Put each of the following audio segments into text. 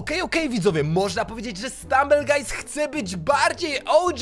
okej, okej widzowie, można powiedzieć, że Stumble Guys chce być bardziej OG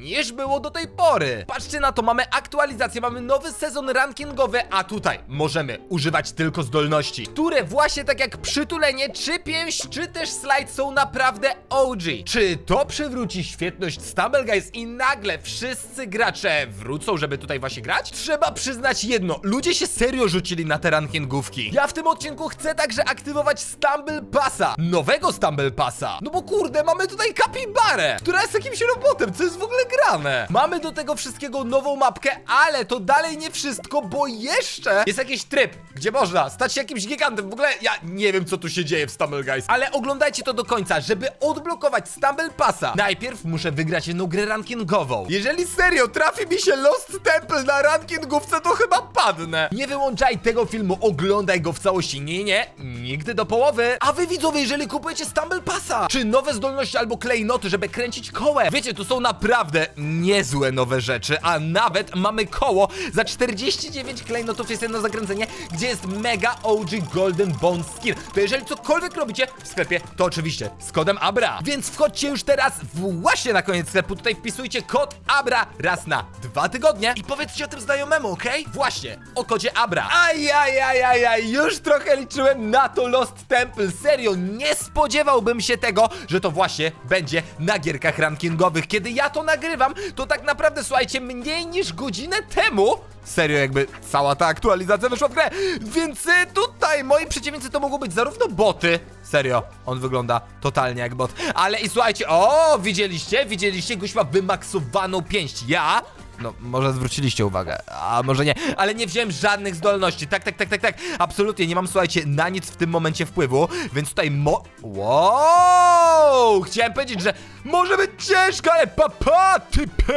niż było do tej pory. Patrzcie na to, mamy aktualizację, mamy nowy sezon rankingowy, a tutaj możemy używać tylko zdolności, które właśnie tak jak przytulenie, czy pięść, czy też slajd są naprawdę OG. Czy to przywróci świetność Stumble Guys i nagle wszyscy gracze wrócą, żeby tutaj właśnie grać? Trzeba przyznać jedno, ludzie się serio rzucili na te rankingówki. Ja w tym odcinku chcę także aktywować Stumble Passa, nowego Stumble Passa. No bo kurde, mamy tutaj kapibarę, która jest jakimś robotem, co jest w ogóle grane. Mamy do tego wszystkiego nową mapkę, ale to dalej nie wszystko, bo jeszcze jest jakiś tryb, gdzie można stać się jakimś gigantem. W ogóle ja nie wiem, co tu się dzieje w Stumble Guys, ale oglądajcie to do końca, żeby odblokować Stumble Passa. Najpierw muszę wygrać jedną grę rankingową. Jeżeli serio trafi mi się Lost Temple na rankingówce, to chyba padnę. Nie wyłączaj tego filmu, oglądaj go w całości. Nie, nie, nigdy do połowy. A wy widzowie, jeżeli kupujecie Stumble Passa, czy nowe zdolności albo klejnoty, żeby kręcić kołem, wiecie, to są naprawdę niezłe nowe rzeczy, a nawet mamy koło za 49 klejnotów jest jedno zakręcenie, gdzie jest mega OG Golden Bone Skin. To jeżeli cokolwiek robicie w sklepie, to oczywiście z kodem ABRA. Więc wchodźcie już teraz właśnie na koniec sklepu, tutaj wpisujcie kod ABRA raz na dwa tygodnie i powiedzcie o tym znajomemu, okej? Właśnie, o kodzie ABRA. Ajajajajaj, już trochę liczyłem na to Lost Temple, serio, nie spodziewałbym się tego, że to właśnie będzie na gierkach rankingowych. Kiedy ja to nagrywam, to tak naprawdę, słuchajcie, mniej niż godzinę temu Serio, jakby cała ta aktualizacja wyszła w grę. Więc y, tutaj moi przeciwnicy to mogą być zarówno boty. Serio, on wygląda totalnie jak bot. Ale i słuchajcie, o, widzieliście? Widzieliście? Gość ma wymaksowaną pięść. Ja no, może zwróciliście uwagę, a może nie, ale nie wziąłem żadnych zdolności. Tak, tak, tak, tak, tak. Absolutnie nie mam, słuchajcie, na nic w tym momencie wpływu, więc tutaj mo. Wow! Chciałem powiedzieć, że może być ciężko, ale papa, typy!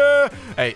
Ej,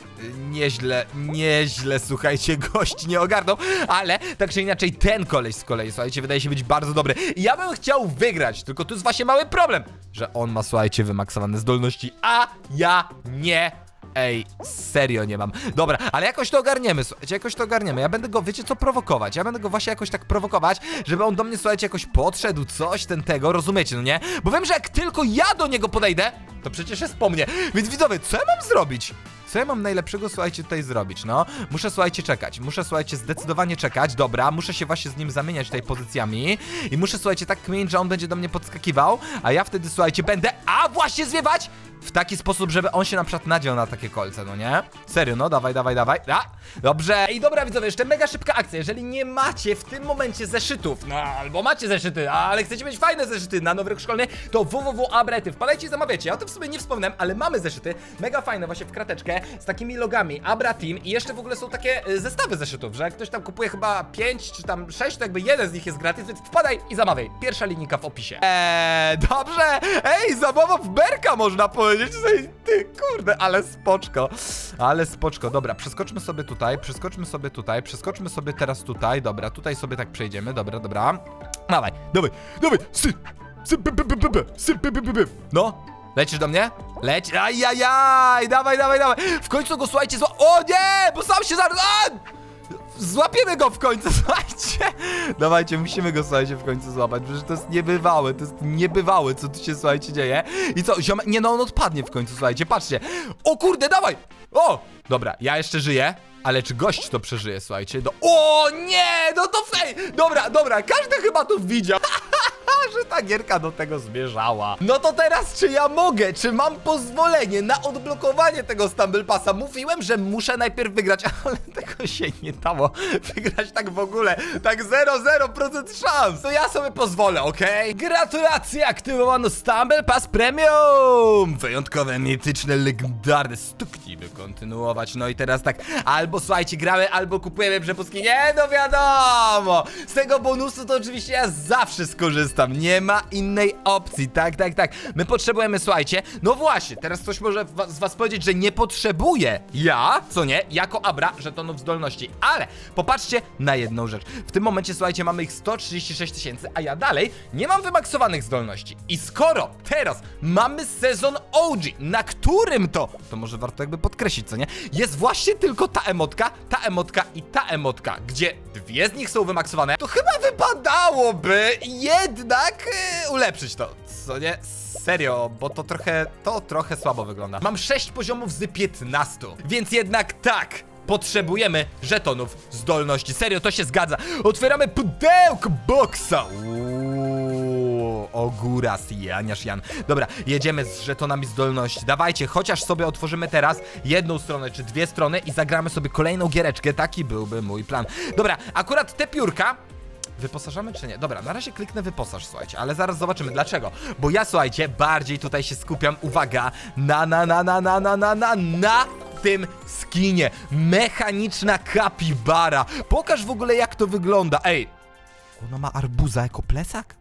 nieźle, nieźle, słuchajcie, gość nie ogarnął, ale tak czy inaczej ten koleś z kolei, słuchajcie, wydaje się być bardzo dobry. Ja bym chciał wygrać, tylko tu jest właśnie mały problem, że on ma, słuchajcie, wymaksowane zdolności, a ja nie. Ej, serio nie mam. Dobra, ale jakoś to ogarniemy, słuchajcie, jakoś to ogarniemy. Ja będę go, wiecie co, prowokować. Ja będę go właśnie jakoś tak prowokować, żeby on do mnie, słuchajcie, jakoś podszedł, coś ten tego, rozumiecie, no nie? Bo wiem, że jak tylko ja do niego podejdę, to przecież jest po mnie. Więc widzowie, co ja mam zrobić? Co ja mam najlepszego, słuchajcie, tutaj zrobić, no? Muszę, słuchajcie, czekać. Muszę, słuchajcie, zdecydowanie czekać. Dobra, muszę się właśnie z nim zamieniać tutaj pozycjami. I muszę, słuchajcie, tak kmienić, że on będzie do mnie podskakiwał, a ja wtedy, słuchajcie, będę, a właśnie zwiewać! W taki sposób, żeby on się na przykład nadział na takie kolce, no nie? Serio, no, dawaj, dawaj, dawaj. A, dobrze. I dobra, widzowie, jeszcze mega szybka akcja. Jeżeli nie macie w tym momencie zeszytów, no albo macie zeszyty, ale chcecie mieć fajne zeszyty na nowy rok szkolny, to www.abrety. Wpadajcie i zamawiacie. Ja o tym w sumie nie wspomniałem, ale mamy zeszyty, mega fajne właśnie w krateczkę, z takimi logami Abra Team i jeszcze w ogóle są takie y, zestawy zeszytów, że jak ktoś tam kupuje chyba 5 czy tam 6, to jakby jeden z nich jest gratis, więc wpadaj i zamawiaj. Pierwsza linijka w opisie. Eee, dobrze! Ej, zabawa w berka można powiedzieć. Ej, Ty, kurde, ale spoczko. Ale spoczko. Dobra, przeskoczmy sobie tutaj, przeskoczmy sobie tutaj, przeskoczmy sobie teraz tutaj. Dobra, tutaj sobie tak przejdziemy. Dobra, dobra. Dawaj, dawaj, dawaj. Sy, sy, by, by, by, sy, by, by, by. No, Lecisz do mnie? Leć. Ajajaj, dawaj, dawaj, dawaj. W końcu go słuchajcie, zła... O nie, bo sam się zaraz... Złapiemy go w końcu, słuchajcie! Dawajcie, musimy go, słuchajcie, w końcu złapać, przecież to jest niebywałe, to jest niebywałe, co tu się, słuchajcie, dzieje. I co, ziomek, nie no, on odpadnie w końcu, słuchajcie, patrzcie. O kurde, dawaj! O! Dobra, ja jeszcze żyję. Ale czy gość to przeżyje, słuchajcie? Do... O nie, no to fej! Dobra, dobra, każdy chyba to widział. że ta gierka do tego zmierzała. No to teraz, czy ja mogę, czy mam pozwolenie na odblokowanie tego Stumble Passa? Mówiłem, że muszę najpierw wygrać, ale tego się nie dało wygrać tak w ogóle. Tak 0,0% szans. To ja sobie pozwolę, okej? Gratulacje, aktywowano Stumble Pass Premium! Wyjątkowe, mityczne, legendarne. Stuknij, by kontynuować. No i teraz tak, albo słuchajcie, gramy, albo kupujemy przepustki. Nie, no wiadomo! Z tego bonusu to oczywiście ja zawsze skorzystam. Nie ma innej opcji. Tak, tak, tak. My potrzebujemy, słuchajcie. No właśnie, teraz ktoś może z was powiedzieć, że nie potrzebuje. Ja, co nie, jako Abra, żetonów zdolności. Ale popatrzcie na jedną rzecz. W tym momencie, słuchajcie, mamy ich 136 tysięcy, a ja dalej nie mam wymaksowanych zdolności. I skoro teraz mamy sezon OG, na którym to, to może warto jakby podkreślić, co nie? Jest właśnie tylko ta emotka, ta emotka i ta emotka, gdzie dwie z nich są wymaksowane, to chyba wypadałoby jedna jednak yy, ulepszyć to, co nie? Serio, bo to trochę, to trochę słabo wygląda. Mam 6 poziomów z 15, więc jednak tak. Potrzebujemy żetonów zdolności. Serio, to się zgadza. Otwieramy pudełko boksa. Uuu, Ogóras, Janiasz Jan. Dobra, jedziemy z żetonami zdolności. Dawajcie, chociaż sobie otworzymy teraz jedną stronę czy dwie strony i zagramy sobie kolejną giereczkę. Taki byłby mój plan. Dobra, akurat te piórka Wyposażamy czy nie? Dobra, na razie kliknę wyposaż, słuchajcie, ale zaraz zobaczymy dlaczego. Bo ja, słuchajcie, bardziej tutaj się skupiam, uwaga, na, na, na, na, na, na, na, na, na tym skinie. Mechaniczna kapibara. Pokaż w ogóle jak to wygląda. Ej, ona ma arbuza jako plecak?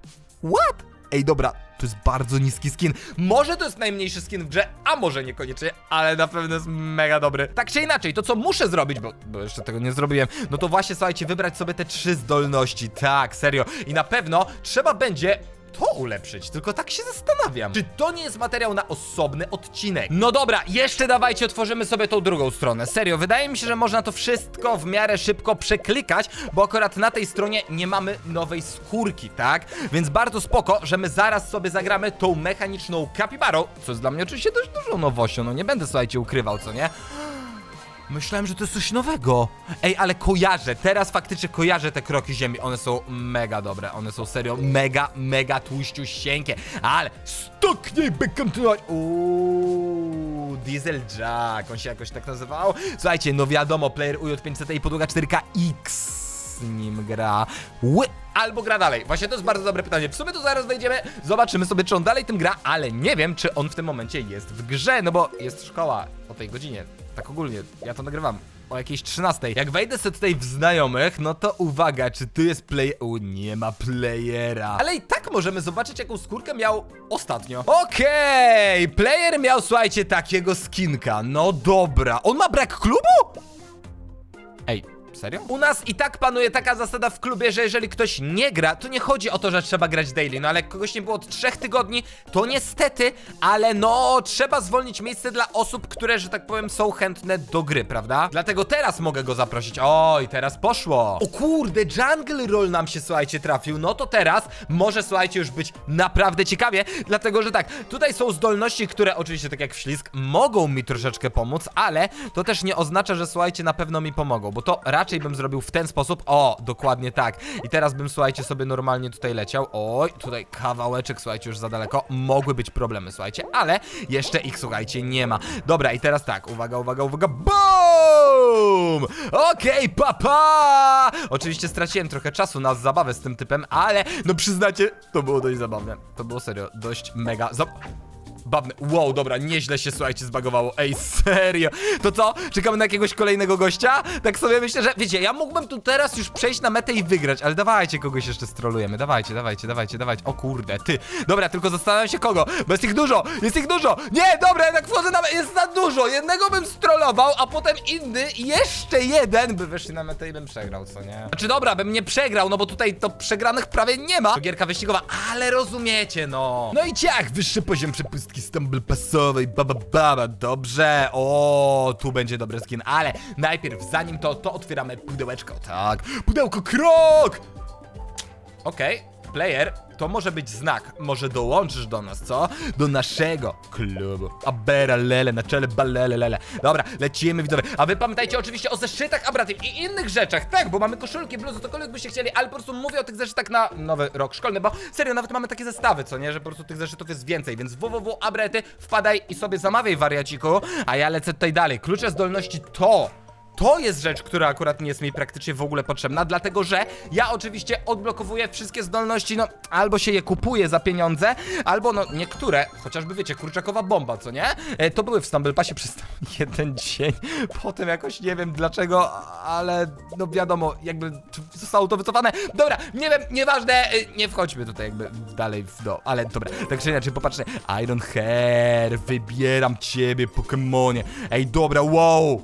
What? Ej, dobra, to jest bardzo niski skin. Może to jest najmniejszy skin w grze, a może niekoniecznie, ale na pewno jest mega dobry. Tak czy inaczej, to co muszę zrobić, bo, bo jeszcze tego nie zrobiłem, no to właśnie, słuchajcie, wybrać sobie te trzy zdolności. Tak, serio. I na pewno trzeba będzie to ulepszyć, tylko tak się zastanawiam. Czy to nie jest materiał na osobny odcinek? No dobra, jeszcze dawajcie, otworzymy sobie tą drugą stronę. Serio, wydaje mi się, że można to wszystko w miarę szybko przeklikać, bo akurat na tej stronie nie mamy nowej skórki, tak? Więc bardzo spoko, że my zaraz sobie zagramy tą mechaniczną kapibarą, co jest dla mnie oczywiście dość dużą nowością, no nie będę, słuchajcie, ukrywał, co nie? Myślałem, że to jest coś nowego. Ej, ale kojarzę, teraz faktycznie kojarzę te kroki ziemi. One są mega dobre, one są serio mega, mega tłuściusieńkie. Ale stuknij by kontynuować. Uuu, Diesel Jack, on się jakoś tak nazywał. Słuchajcie, no wiadomo, player UJ500 i podłoga 4KX z nim gra. Ły albo gra dalej? Właśnie to jest bardzo dobre pytanie. W sumie to zaraz wejdziemy, zobaczymy sobie, czy on dalej tym gra, ale nie wiem, czy on w tym momencie jest w grze, no bo jest szkoła o tej godzinie. Tak ogólnie, ja to nagrywam o jakiejś 13. Jak wejdę sobie tutaj w znajomych, no to uwaga, czy tu jest play... U, nie ma playera. Ale i tak możemy zobaczyć, jaką skórkę miał ostatnio. Okej, player miał, słuchajcie, takiego skinka. No dobra. On ma brak klubu? Serio? U nas i tak panuje taka zasada w klubie, że jeżeli ktoś nie gra, to nie chodzi o to, że trzeba grać daily. No ale jak kogoś nie było od trzech tygodni, to niestety, ale no, trzeba zwolnić miejsce dla osób, które, że tak powiem, są chętne do gry, prawda? Dlatego teraz mogę go zaprosić. Oj, teraz poszło. O kurde, Jungle Roll nam się, słuchajcie, trafił. No to teraz może, słuchajcie, już być naprawdę ciekawie, dlatego, że tak, tutaj są zdolności, które oczywiście, tak jak wślizg, mogą mi troszeczkę pomóc, ale to też nie oznacza, że, słuchajcie, na pewno mi pomogą, bo to raczej bym zrobił w ten sposób. O, dokładnie tak. I teraz bym, słuchajcie, sobie normalnie tutaj leciał. Oj, tutaj kawałeczek, słuchajcie, już za daleko. Mogły być problemy, słuchajcie, ale jeszcze ich, słuchajcie, nie ma. Dobra, i teraz tak, uwaga, uwaga, uwaga, BOOM! Okej, papa! Oczywiście straciłem trochę czasu na zabawę z tym typem, ale no przyznacie, to było dość zabawne. To było serio, dość mega zab... Babne. Wow, dobra, nieźle się słuchajcie zbagowało. Ej, serio. To co? Czekamy na jakiegoś kolejnego gościa? Tak sobie myślę, że wiecie, ja mógłbym tu teraz już przejść na metę i wygrać, ale dawajcie kogoś jeszcze strolujemy. Dawajcie, dawajcie, dawajcie, dawajcie. O kurde, ty. Dobra, tylko zastanawiam się kogo, bo jest ich dużo, jest ich dużo. Nie, dobra, jednak wchodzę na jest za dużo. Jednego bym strollował, a potem inny i jeszcze jeden by weszli na metę i bym przegrał, co nie? Znaczy dobra, bym nie przegrał, no bo tutaj to przegranych prawie nie ma. To gierka wyścigowa, ale rozumiecie, no. No i ciach, wyższy poziom przepustki Stumble Passowej, baba baba, dobrze. O, tu będzie dobry skin, ale najpierw, zanim to, to otwieramy pudełeczko, tak. Pudełko krok! Okej, player, to może być znak. Może dołączysz do nas, co? Do naszego klubu. Abera lele, na czele balele lele. Dobra, lecimy widzowie. A wy pamiętajcie oczywiście o zeszytach Abratyw i innych rzeczach, tak? Bo mamy koszulki, bluzy, cokolwiek byście chcieli, ale po prostu mówię o tych zeszytach na nowy rok szkolny, bo serio, nawet mamy takie zestawy, co nie? Że po prostu tych zeszytów jest więcej, więc www.abrety, wpadaj i sobie zamawiaj wariaciku, a ja lecę tutaj dalej. Klucze zdolności to to jest rzecz, która akurat nie jest mi praktycznie w ogóle potrzebna, dlatego że ja oczywiście odblokowuję wszystkie zdolności, no albo się je kupuję za pieniądze, albo no niektóre, chociażby wiecie, kurczakowa bomba, co nie? E, to były w Stumble Passie przez jeden dzień, potem jakoś nie wiem dlaczego, ale no wiadomo, jakby zostało to wycofane. Dobra, nie wiem, nieważne, e, nie wchodźmy tutaj jakby dalej w do, ale dobra, tak czy inaczej, popatrzcie, Iron Hair, wybieram ciebie, Pokemonie, ej dobra, wow!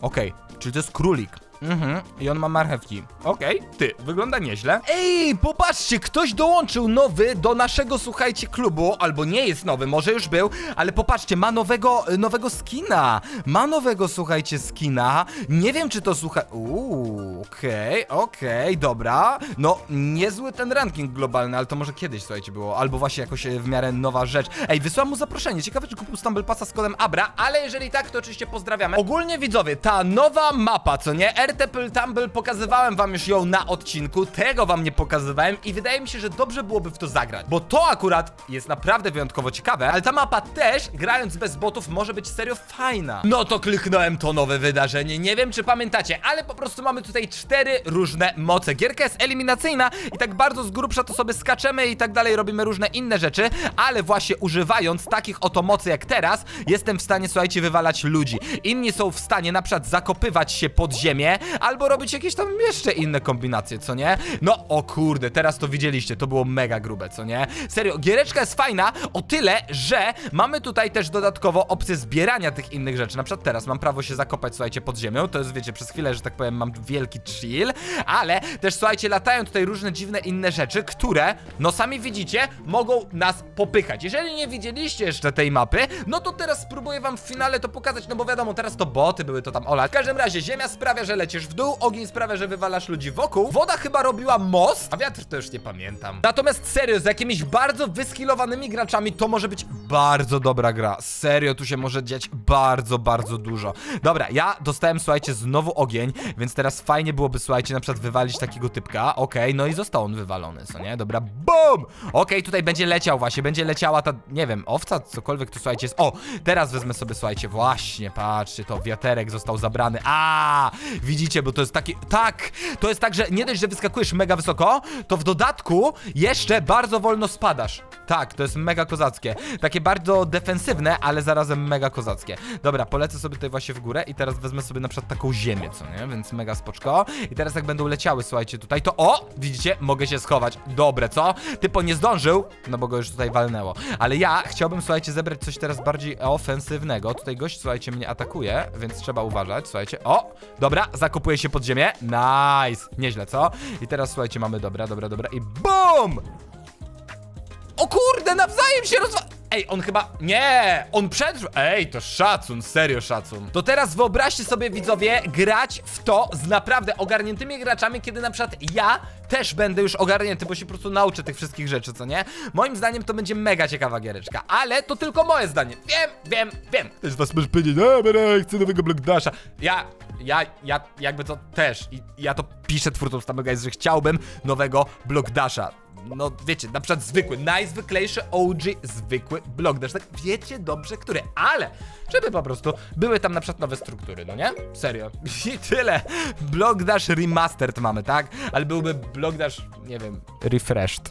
Okej, czyli to jest królik. Mhm, i on ma marchewki. Okej, ty, wygląda nieźle. Ej, popatrzcie, ktoś dołączył nowy do naszego, słuchajcie, klubu, albo nie jest nowy, może już był, ale popatrzcie, ma nowego, nowego skina. Ma nowego, słuchajcie, skina. Nie wiem, czy to słucha... Uuu, okej, okej, dobra. No, niezły ten ranking globalny, ale to może kiedyś, słuchajcie, było, albo właśnie jakoś e, w miarę nowa rzecz. Ej, wysłałam mu zaproszenie, ciekawe, czy kupił Stumble Passa z kodem Abra, ale jeżeli tak, to oczywiście pozdrawiamy. Ogólnie widzowie, ta nowa mapa, co nie? RTPL Tumble, pokazywałem wam już ją na odcinku, tego wam nie pokazywałem i wydaje mi się, że dobrze byłoby w to zagrać, bo to akurat jest naprawdę wyjątkowo ciekawe, ale ta mapa też, grając bez botów, może być serio fajna. No to kliknąłem to nowe wydarzenie, nie wiem czy pamiętacie, ale po prostu mamy tutaj cztery różne moce. Gierka jest eliminacyjna i tak bardzo z grubsza to sobie skaczemy i tak dalej, robimy różne inne rzeczy, ale właśnie używając takich oto mocy jak teraz, jestem w stanie, słuchajcie, wywalać ludzi. Inni są w stanie na przykład zakopywać się pod ziemię, albo robić jakieś tam jeszcze inne kombinacje, co nie? No, o kurde, teraz to widzieliście, to było mega grube, co nie? Serio, giereczka jest fajna o tyle, że mamy tutaj też dodatkowo opcję zbierania tych innych rzeczy. Na przykład teraz mam prawo się zakopać, słuchajcie, pod ziemią, to jest, wiecie, przez chwilę, że tak powiem, mam wielki chill, ale też, słuchajcie, latają tutaj różne dziwne inne rzeczy, które, no sami widzicie, mogą nas popychać. Jeżeli nie widzieliście jeszcze tej mapy, no to teraz spróbuję wam w finale to pokazać, no bo wiadomo, teraz to boty były, to tam ola. W każdym razie, ziemia sprawia, że lecisz w dół, ogień sprawia, że wywalasz ludzi wokół, woda chyba robiła most, a wiatr to już nie pamiętam. Natomiast serio, z jakimiś bardzo wyskilowanymi graczami to może być bardzo dobra gra. Serio, tu się może dziać bardzo, bardzo dużo. Dobra, ja dostałem, słuchajcie, znowu ogień, więc teraz fajnie byłoby, słuchajcie, na przykład wywalić takiego typka, okej, no i został on wywalony, co nie? Dobra, BUM! Okej, tutaj będzie leciał właśnie, będzie leciała ta, nie wiem, owca, cokolwiek tu, słuchajcie, jest. O, teraz wezmę sobie, słuchajcie, właśnie, patrzcie, to wiaterek został zabrany. A, widzicie, bo to jest taki, tak, to jest tak, że nie dość, że wyskakujesz mega wysoko, to w dodatku jeszcze bardzo wolno spadasz. Tak, to jest mega kozackie. Takie bardzo defensywne, ale zarazem mega kozackie. Dobra, polecę sobie tutaj właśnie w górę i teraz wezmę sobie na przykład taką ziemię, co nie? Więc mega spoczko. I teraz jak będą leciały, słuchajcie, tutaj, to o, widzicie, mogę się schować. Dobre, co? Typo nie zdążył, no bo go już tutaj walnęło. Ale ja chciałbym, słuchajcie, zebrać coś teraz bardziej ofensywnego. Tutaj gość, słuchajcie, mnie atakuje, więc trzeba uważać, słuchajcie. O, dobra, zakopuje się pod ziemię. Nice. Nieźle, co? I teraz, słuchajcie, mamy dobra, dobra, dobra i BUM! O kurde, nawzajem się rozwa... Ej, on chyba... Nie! On przetrwał... Ej, to szacun, serio szacun. To teraz wyobraźcie sobie, widzowie, grać w to z naprawdę ogarniętymi graczami, kiedy na przykład ja też będę już ogarnięty, bo się po prostu nauczę tych wszystkich rzeczy, co nie? Moim zdaniem to będzie mega ciekawa giereczka, ale to tylko moje zdanie. Wiem, wiem, wiem. Z was może powiedzieć, dobra, chcę nowego Blockdasha. Ja, ja, ja jakby to też. I ja to piszę twórcom Stumble Guys, że chciałbym nowego Blockdasha no wiecie, na przykład zwykły, najzwyklejszy OG, zwykły blok Dash, tak wiecie dobrze, który, ale żeby po prostu były tam na przykład nowe struktury, no nie? Serio. I tyle. Block Dash Remastered mamy, tak? Ale byłby Block Dash, nie wiem, refreshed.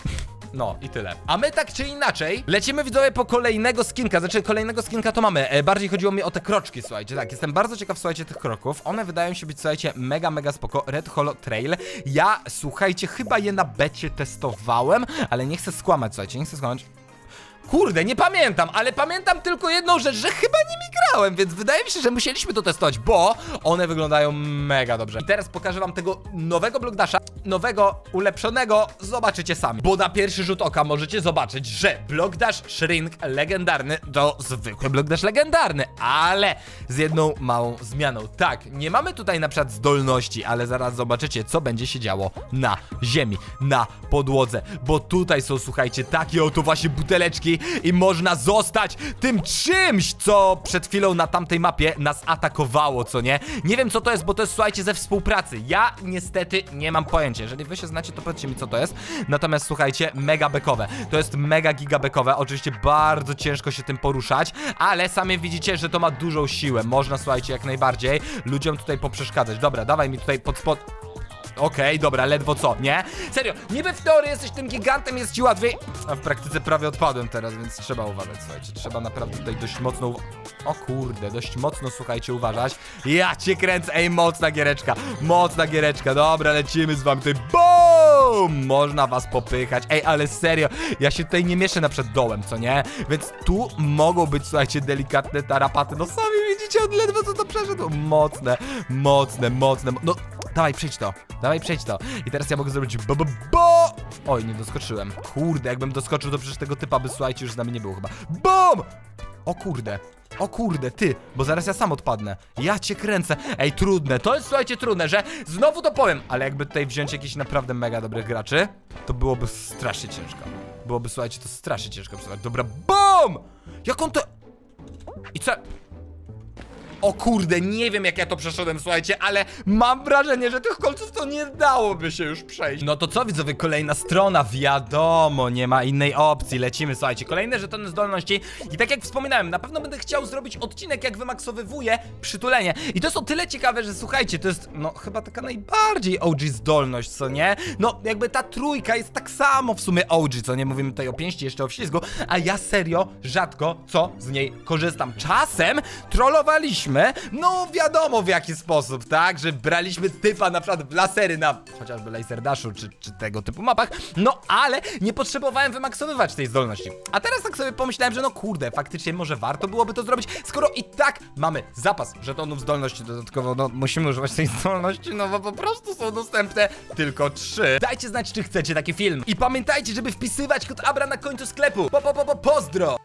No i tyle. A my tak czy inaczej lecimy widzowie po kolejnego skinka. Znaczy kolejnego skinka to mamy. E, bardziej chodziło mi o te kroczki, słuchajcie. Tak, jestem bardzo ciekaw, słuchajcie, tych kroków. One wydają się być, słuchajcie, mega, mega spoko. Red Holo Trail. Ja, słuchajcie, chyba je na becie testowałem, ale nie chcę skłamać, słuchajcie, nie chcę skłamać. Kurde, nie pamiętam, ale pamiętam tylko jedną rzecz, że chyba nimi grałem, więc wydaje mi się, że musieliśmy to testować, bo one wyglądają mega dobrze. I teraz pokażę wam tego nowego Blockdasha, nowego, ulepszonego, zobaczycie sami. Bo na pierwszy rzut oka możecie zobaczyć, że Blockdash Shrink legendarny to zwykły Blockdash legendarny, ale z jedną małą zmianą. Tak, nie mamy tutaj na przykład zdolności, ale zaraz zobaczycie, co będzie się działo na ziemi, na podłodze, bo tutaj są, słuchajcie, takie oto właśnie buteleczki i można zostać tym czymś, co przed chwilą na tamtej mapie nas atakowało, co nie? Nie wiem, co to jest, bo to jest, słuchajcie, ze współpracy. Ja niestety nie mam pojęcia. Jeżeli wy się znacie, to powiedzcie mi, co to jest. Natomiast słuchajcie, mega bekowe. To jest mega giga bekowe. Oczywiście bardzo ciężko się tym poruszać, ale sami widzicie, że to ma dużą siłę. Można, słuchajcie, jak najbardziej ludziom tutaj poprzeszkadzać. Dobra, dawaj mi tutaj pod spod... Okej, dobra, ledwo co, nie? Serio, niby w teorii jesteś tym gigantem, jest ci łatwiej, a w praktyce prawie odpadłem teraz, więc trzeba uważać, słuchajcie, trzeba naprawdę tutaj dość mocno O kurde, dość mocno, słuchajcie, uważać. Ja cię kręcę, ej, mocna giereczka, mocna giereczka, dobra, lecimy z wami tutaj, BOOM! Można was popychać, ej, ale serio, ja się tutaj nie mieszczę na przed dołem, co nie? Więc tu mogą być, słuchajcie, delikatne tarapaty, no sami widzicie, on ledwo co to przeszedł, mocne, mocne, mocne, no... Dawaj, przejdź to. Dawaj, przejdź to. I teraz ja mogę zrobić bo, bo, bo! Oj, nie doskoczyłem. Kurde, jakbym doskoczył, to przecież tego typa by, słuchajcie, już z nami nie było chyba. BOOM! O kurde. O kurde, ty, bo zaraz ja sam odpadnę. Ja cię kręcę. Ej, trudne, to jest słuchajcie trudne, że znowu to powiem, ale jakby tutaj wziąć jakichś naprawdę mega dobrych graczy, to byłoby strasznie ciężko. Byłoby, słuchajcie, to strasznie ciężko przekonać. Dobra, BOOM! Jak on to... I co? O kurde, nie wiem jak ja to przeszedłem, słuchajcie, ale mam wrażenie, że tych kolców to nie dałoby się już przejść. No to co widzowie, kolejna strona, wiadomo, nie ma innej opcji, lecimy, słuchajcie, kolejne żetony zdolności i tak jak wspominałem, na pewno będę chciał zrobić odcinek jak wymaksowywuję przytulenie i to jest o tyle ciekawe, że słuchajcie, to jest, no chyba taka najbardziej OG zdolność, co nie? No jakby ta trójka jest tak samo w sumie OG, co nie? Mówimy tutaj o pięści, jeszcze o ślizgu, a ja serio rzadko co z niej korzystam. Czasem trollowaliśmy, no wiadomo w jaki sposób, tak? Że braliśmy typa na przykład w lasery na chociażby Laser Dashu czy, czy tego typu mapach, no ale nie potrzebowałem wymaksowywać tej zdolności. A teraz tak sobie pomyślałem, że no kurde, faktycznie może warto byłoby to zrobić, skoro i tak mamy zapas żetonów zdolności dodatkowo, no musimy używać tej zdolności, no bo po prostu są dostępne tylko trzy. Dajcie znać, czy chcecie taki film. I pamiętajcie, żeby wpisywać kod Abra na końcu sklepu. Po, po, po, po, pozdro!